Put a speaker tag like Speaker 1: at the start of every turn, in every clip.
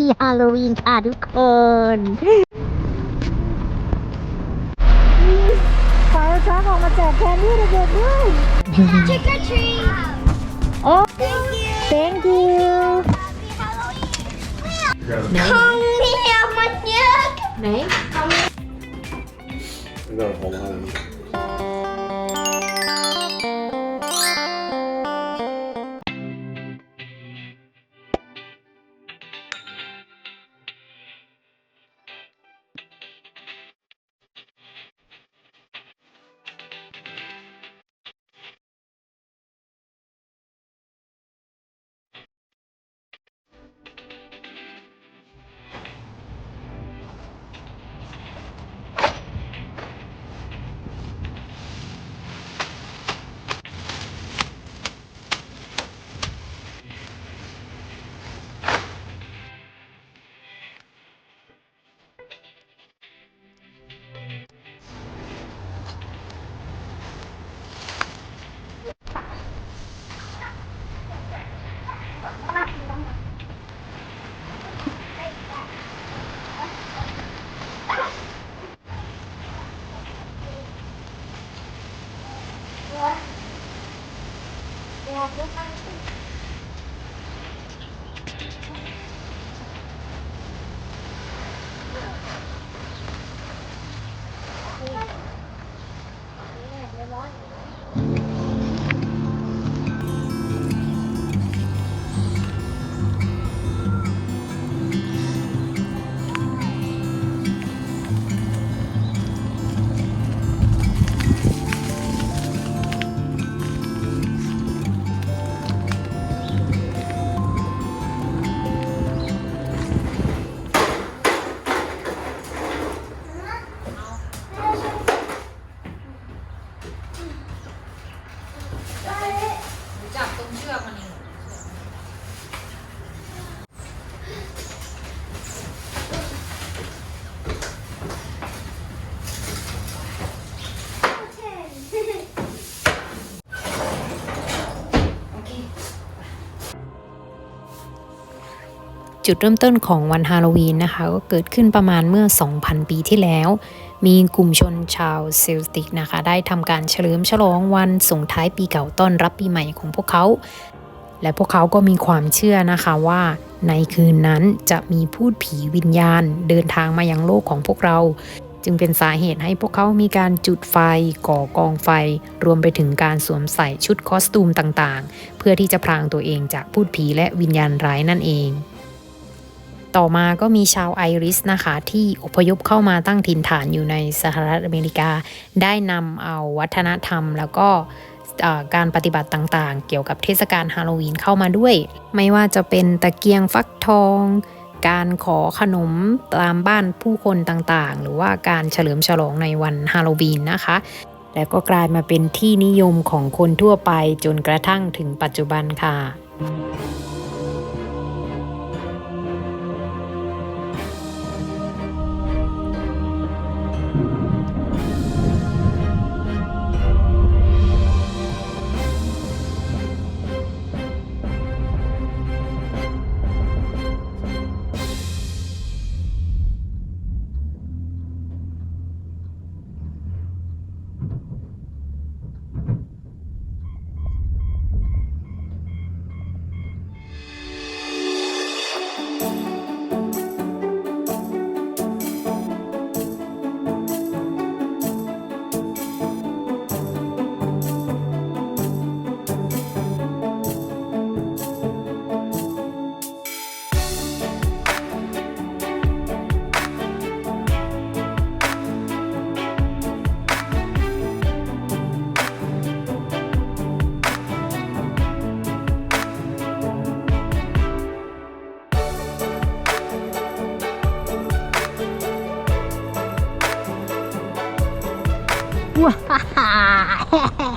Speaker 1: ปี้ฮาโลวีนค่ะทุกคน
Speaker 2: ขอจ้าออกมาแจกแคนดี้เด็กๆด้วย
Speaker 3: Trick or treat
Speaker 2: โอ้
Speaker 3: thank you
Speaker 2: ข
Speaker 3: องเนี่
Speaker 2: ยมัน
Speaker 4: เย
Speaker 5: อะไหน เรื่องของอะไร
Speaker 6: จุดเริ่มต้นของวันฮาโลวีนนะคะ ก็เกิดขึ้นประมาณเมื่อ 2,000 ปีที่แล้ว มีกลุ่มชนชาวเซลติกนะคะ ได้ทำการเฉลิมฉลองวันส่งท้ายปีเก่าต้อนรับปีใหม่ของพวกเขา และพวกเขาก็มีความเชื่อนะคะว่าในคืนนั้นจะมีพูดผีวิญญาณ เดินทางมายังโลกของพวกเรา จึงเป็นสาเหตุให้พวกเขามีการจุดไฟก่อกองไฟ รวมไปถึงการสวมใส่ชุดคอสตูมต่างๆ เพื่อที่จะพรางตัวเองจากพูดผีและวิญญาณร้ายนั่นเอง ต่อมาก็มีชาวไอริสนะคะ ที่อพยพเข้ามาตั้งถิ่นฐานอยู่ในสหรัฐอเมริกา ได้นำเอาวัฒนธรรมแล้วก็การปฏิบัติต่างๆ เกี่ยวกับเทศกาลฮาโลวีนเข้ามาด้วย ไม่ว่าจะเป็นตะเกียงฟักทอง การขอขนมตามบ้านผู้คนต่างๆ หรือว่าการเฉลิมฉลองในวันฮาโลวีนนะคะ และก็กลายมาเป็นที่นิยมของคนทั่วไปจนกระทั่งถึงปัจจุบันค่ะ
Speaker 1: ว้า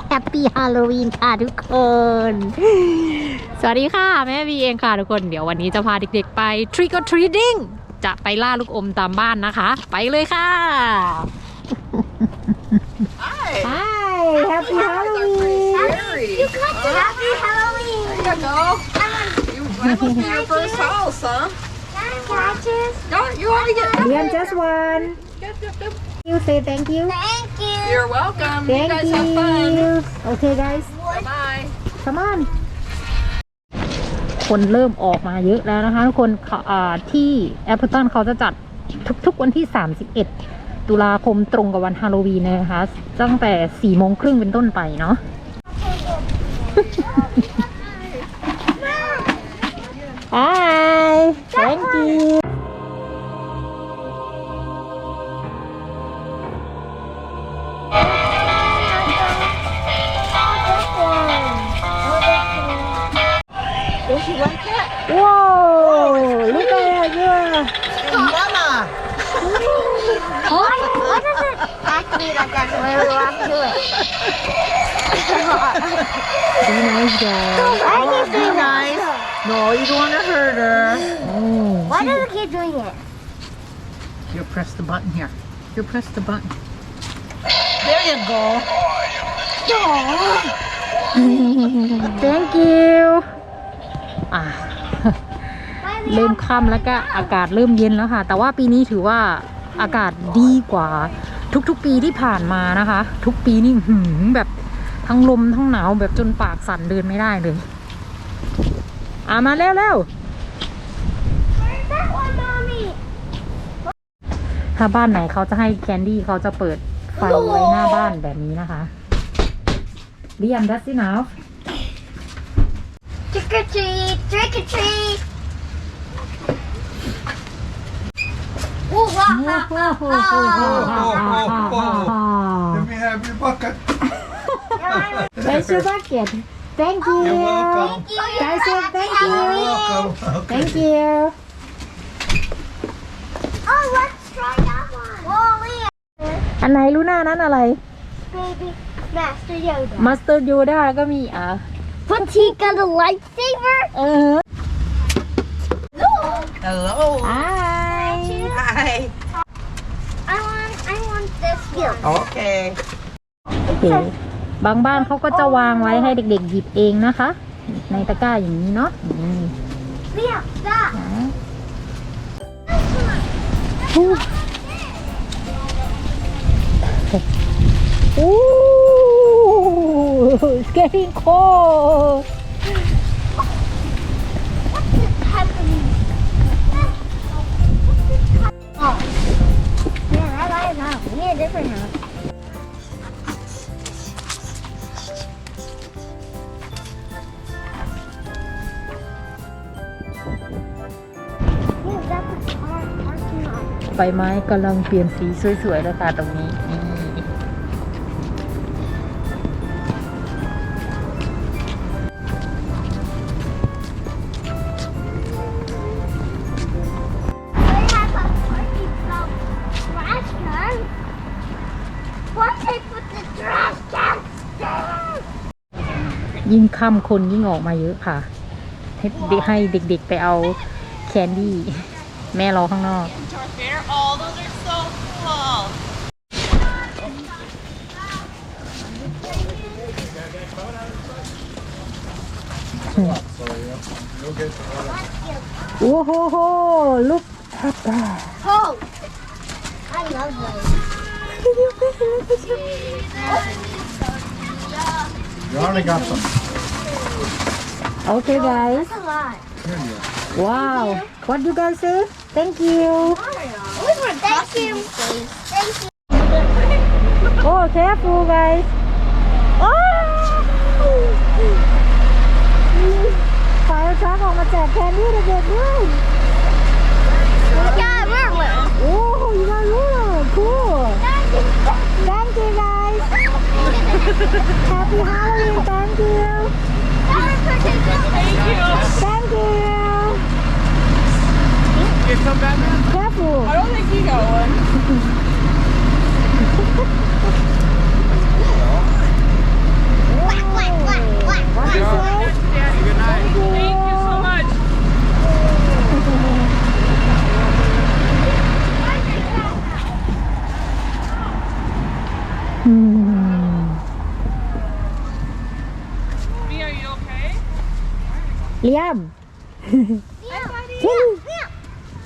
Speaker 1: แฮปปี้ฮาโลวีนค่ะทุกคน
Speaker 2: สวัสดีค่ะ แม่วีเองค่ะทุกคน เดี๋ยววันนี้จะพาเด็กๆไป trick or treating จะไปล่าลูกอมตามบ้านนะคะ ไปเลยค่ะ Hi Happy Halloween
Speaker 3: You got the happy Halloween.
Speaker 5: There you go. You That must be your first house, huh?
Speaker 3: Catches.
Speaker 5: No, you already get.
Speaker 7: Liam just one
Speaker 5: Yep, yep, yep.
Speaker 7: you say thank you
Speaker 3: Thank you.
Speaker 5: You're welcome. you
Speaker 7: thank
Speaker 5: guys have fun.
Speaker 7: you okay guys
Speaker 5: Bye bye.
Speaker 7: come on
Speaker 1: คนเริ่มออกมาเยอะแล้วนะคะทุกคนเขาอ่าที่แอปเปิลตันเขาจะจัดทุกๆวันที่ 31 ตุลาคมตรงกับวันฮาโลวีนนะคะ ตั้งแต่4โมงครึ่งเป็นต้นไปเนาะ Hi thank
Speaker 7: be nice guy
Speaker 3: Why do you keep doing it?
Speaker 5: No, you don't want to hurt her.
Speaker 3: Why does it keep doing it?
Speaker 5: You press the button here. You press the button. There you go.
Speaker 1: thank you อะ
Speaker 3: Why
Speaker 1: เริ่มค่ำแล้วก็อากาศเริ่มเย็นแล้วค่ะ แต่ว่าปีนี้ถือว่าอากาศดีกว่า ทุกๆปีที่ผ่านมานะคะ ทุกปีนี่หืมแบบ ทั้งลมทั้งหนาวแบบจนปากสั่นเดินไม่ได้เลยอะมาเร็วเร็ว
Speaker 3: Where's that one, mommy?
Speaker 1: ถ้าบ้านไหนเขาจะให้แคนดี้เขาจะเปิดไฟไว้หน้าบ้านแบบนี้นะคะเรียมดัสซี่นาว
Speaker 3: Trick or treat, trick or treat. Ooh, ha, ha, ha, ha.
Speaker 8: Let me have your bucket.
Speaker 7: Where's your bucket thank you
Speaker 8: You're welcome.
Speaker 7: guys say thank
Speaker 8: You're
Speaker 7: you
Speaker 8: welcome. Okay.
Speaker 7: thank you
Speaker 3: Oh, let's try that one. Whoa, Leah.
Speaker 1: อันไหนรู้หน้านั้นอะไร
Speaker 3: Baby Master Yoda.
Speaker 1: มาสเตอร์ยูด้าก็มีอ่ะ
Speaker 3: But he got a lightsaber?
Speaker 1: เออ
Speaker 5: Hello.
Speaker 1: Hi
Speaker 5: Hi.
Speaker 3: I want, I want this one.
Speaker 5: Okay.
Speaker 1: โอเค บางบ้านเขาก็จะวางไว้ให้เด็กๆหยิบเองนะคะ ในตะกร้าอย่างนี้เนาะนี่
Speaker 3: Leah, stop.
Speaker 1: โอ้ it's getting cold ไม้กำลังเปลี่ยนสีสวยๆเลยค่ะตรงนี้นี่ยิ่งค่ำคนยิ่งออกมาเยอะค่ะ ให้ให้เด็กๆไปเอาแคนดี้ แม่รอข้างนอก
Speaker 5: Oh, those are so cool.
Speaker 1: Whoa, look at that.
Speaker 3: Oh, I love those.
Speaker 8: You already got some.
Speaker 1: Okay, guys.
Speaker 3: That's a lot.
Speaker 1: Wow. What you guys say? Thank you.
Speaker 3: Thank you. Thank you.
Speaker 1: Oh, careful, guys. Oh!
Speaker 7: ไฟช้างออกมาแจกแคนดี้เด็กๆด้วย
Speaker 3: Yeah, we're
Speaker 7: โอ้ยมารู้เลย cool thank you guys happy Halloween thank you thank you
Speaker 5: You Come back, man?
Speaker 7: careful
Speaker 5: I don't think he got one.
Speaker 7: what you say
Speaker 5: Good night. Thank you so much.
Speaker 1: อืม
Speaker 5: Me, are you okay?
Speaker 1: เลียม Kenny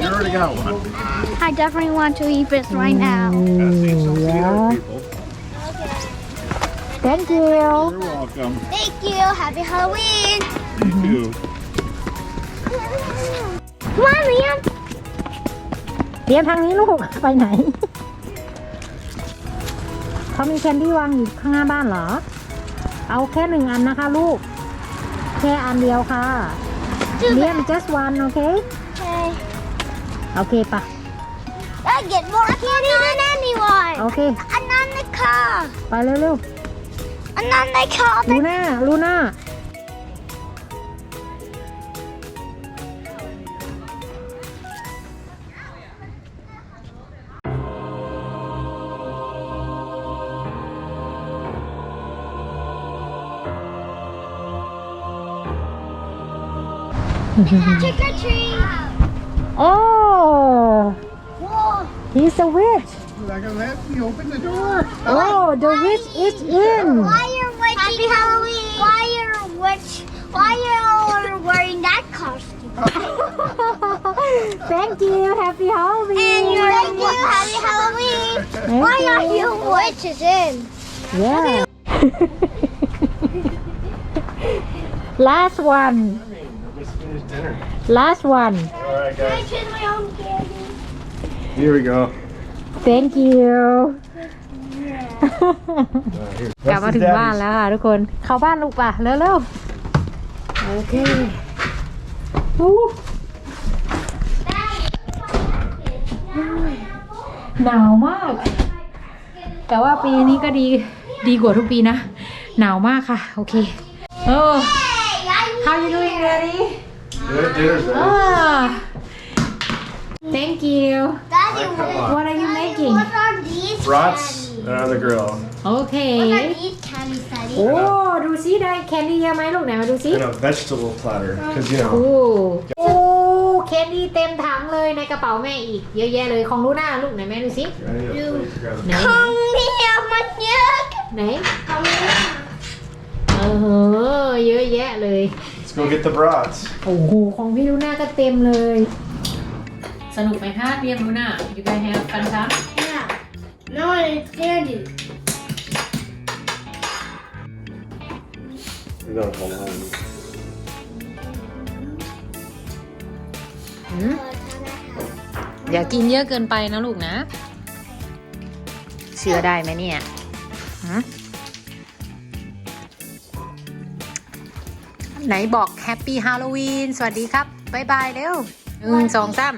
Speaker 1: You
Speaker 4: already got one.
Speaker 3: I definitely want to eat this right now.
Speaker 1: yeah
Speaker 4: People.
Speaker 1: thank you
Speaker 4: You're welcome.
Speaker 3: Thank you. Happy Halloween.
Speaker 4: You too.
Speaker 3: Come on, Liam.
Speaker 1: เตรียมทางนี้ลูก ไปไหน เขามีแคนดี้วางอยู่ข้างหน้าบ้านเหรอ เอาแค่หนึ่งอันนะคะลูก แค่อันเดียวค่ะ
Speaker 3: Too
Speaker 1: เรียม
Speaker 3: bad.
Speaker 1: just one โอเค
Speaker 3: Okay.
Speaker 1: โอเคปะ
Speaker 3: I get more candy than anyone.
Speaker 1: โอเค
Speaker 3: Another car.
Speaker 1: ไปเร็ว
Speaker 3: Another car.
Speaker 1: ๆลูน่าลูน่า
Speaker 3: Trick or treat.
Speaker 1: โอ้
Speaker 3: Whoa.
Speaker 1: He's a witch
Speaker 4: Like, let me open the door.
Speaker 1: oh the witch is in
Speaker 3: Why are witch Happy Halloween? Why are witch? Why are you wearing that costume?
Speaker 1: thank you happy Halloween
Speaker 3: And you're Thank you. Happy Halloween.
Speaker 1: Thank
Speaker 3: Why are
Speaker 1: you.
Speaker 3: you witches in?
Speaker 1: yeah last one
Speaker 4: Just finished dinner.
Speaker 1: last one
Speaker 4: All right,
Speaker 3: I
Speaker 4: guys. Here we go.
Speaker 1: thank you
Speaker 4: Uh, here.
Speaker 1: กลับมา
Speaker 4: That's
Speaker 1: ถึ
Speaker 4: the
Speaker 1: งบ้าน
Speaker 4: daddy's.
Speaker 1: แล้วค่ะทุกคน เข้าบ้านลูกป่ะ เร็วๆ โอเคอู้หนาวมาก แต่ว่าปีนี้ก็ดี ดีกว่าทุกปีนะ หนาวมากค่ะ โอเคโอ้ how you doing Daddy
Speaker 4: Good dinner's ready.
Speaker 1: ah thank you
Speaker 3: Daddy,
Speaker 4: Come on.
Speaker 1: What are you making
Speaker 3: what are these
Speaker 4: Brats
Speaker 3: candies?
Speaker 4: and on the grill.
Speaker 1: โอเค
Speaker 3: What are these candies, Daddy?
Speaker 1: โอ้ ดูซิได้แคนดี้เยอะไหมลูกไหนมาดูซิ
Speaker 4: And a vegetable platter. Because, you
Speaker 1: โอ้
Speaker 4: know,
Speaker 1: โอ้แคนดี้เต็มถังเลยในกระเป๋าแม่อีก เยอะแยะเลยของลูน่าลูกไหนแม่ดูสิ
Speaker 4: I need a plate to grab
Speaker 1: ไหน
Speaker 4: the
Speaker 3: Come here, my duck.
Speaker 1: ไหน
Speaker 3: Come here.
Speaker 1: เออ เยอะแยะเลย
Speaker 4: Let's go get the brats.
Speaker 1: โอ้โห ของพี่ลูน่าก็เต็มเลย สนุกไหมคะเรียนลูน่าอยู่กันแฮปกันคะ
Speaker 3: Yeah. No, it's candy.
Speaker 4: We gotta come home.
Speaker 1: หืมอย่ากินเยอะเกินไปนะลูกนะ เชื่อได้ไหมเนี่ยหืมไหนบอกแฮปปี้ฮาโลวีนสวัสดีครับ บ๊ายบายเร็วหนึ่งสองสาม